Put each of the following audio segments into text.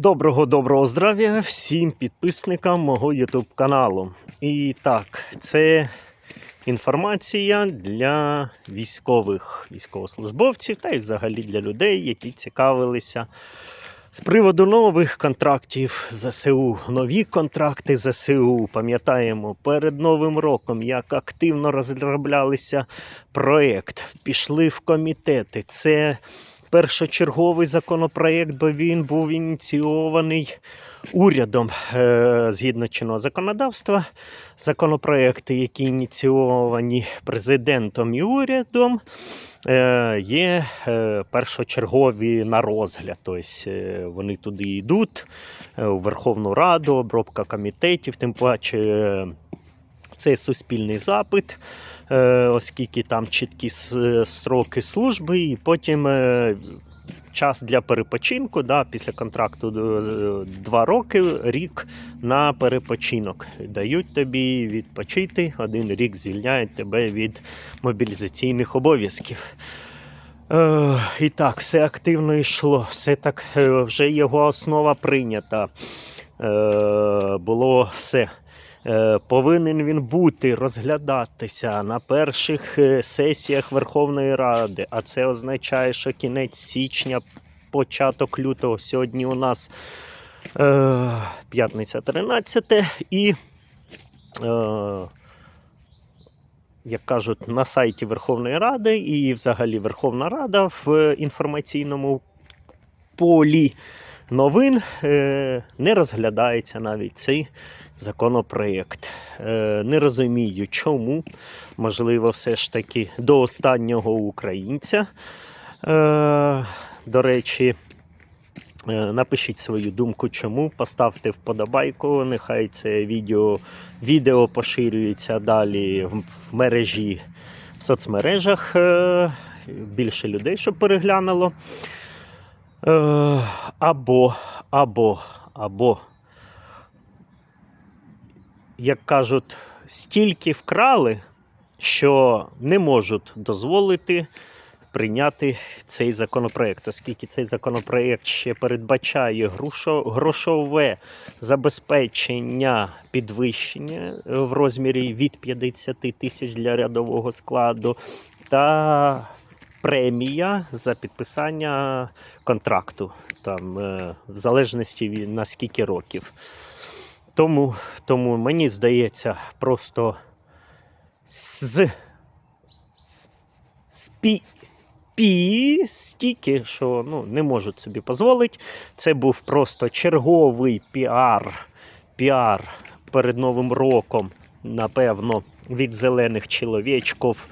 Доброго доброго здрав'я всім підписникам мого YouTube каналу. І так, це інформація для військових військовослужбовців та й взагалі для людей, які цікавилися з приводу нових контрактів ЗСУ. Нові контракти ЗСУ. Пам'ятаємо, перед Новим роком як активно розроблялися проєкт, пішли в комітети. Це першочерговий законопроєкт, бо він був ініційований урядом е, згідно чинного законодавства. Законопроекти, які ініційовані президентом і урядом, е, є е, першочергові на розгляд. Тобто вони туди йдуть у Верховну Раду, обробка комітетів, тим паче. Це суспільний запит, оскільки там чіткі с- е, служби, і потім е, час для перепочинку. Да, після контракту е, два роки, рік на перепочинок. Дають тобі відпочити, один рік звільняють тебе від мобілізаційних обов'язків. Е, і так, все активно йшло, все так, е, вже його основа прийнята. Е, було все. Е, Повинен він бути розглядатися на перших е, сесіях Верховної Ради, а це означає, що кінець січня, початок лютого. Сьогодні у нас е, п'ятниця 13 і, е, як кажуть, на сайті Верховної Ради і взагалі Верховна Рада в інформаційному полі новин е, не розглядається навіть цей законопроєкт. Е, не розумію, чому. Можливо, все ж таки до останнього українця. Е, до речі, напишіть свою думку, чому. Поставте вподобайку. Нехай це відео, відео поширюється далі в, мережі в соцмережах. Більше людей, щоб переглянуло. Е, або, або, або, як кажуть, стільки вкрали, що не можуть дозволити прийняти цей законопроект, оскільки цей законопроект ще передбачає грошове забезпечення підвищення в розмірі від 50 тисяч для рядового складу та премія за підписання контракту, там, е, в залежності на скільки років. Тому, тому мені здається, просто з спі, пі стільки, що ну, не можуть собі дозволити. Це був просто черговий піар, піар перед Новим роком, напевно, від зелених чоловічків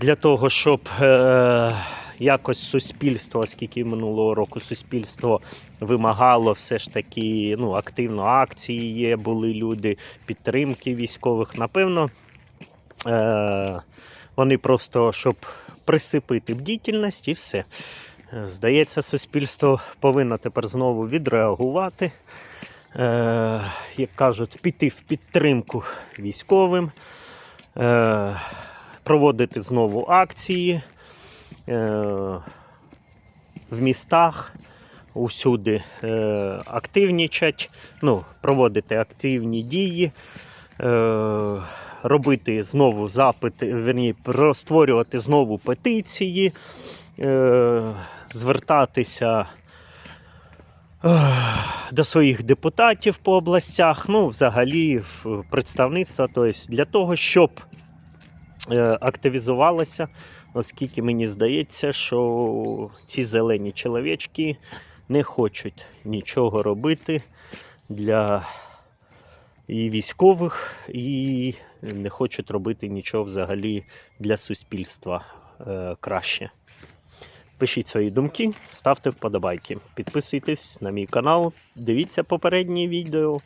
для того, щоб е, якось суспільство, оскільки минулого року суспільство вимагало все ж таки ну, активно акції є, були люди, підтримки військових. Напевно, е, вони просто щоб присипити бдітельність і все. Здається, суспільство повинно тепер знову відреагувати. Е, як кажуть, піти в підтримку військовим. Е, проводити знову акції е, в містах, усюди е, активнічать, ну, проводити активні дії, е, робити знову запити, верні, створювати знову петиції, е, звертатися. е, До своїх депутатів по областях, ну, взагалі, в представництва, тобто для того, щоб е, активізувалося, оскільки мені здається, що ці зелені чоловічки не хочуть нічого робити для і військових, і не хочуть робити нічого взагалі для суспільства е, краще. Пишіть свої думки, ставте вподобайки, підписуйтесь на мій канал, дивіться попередні відео.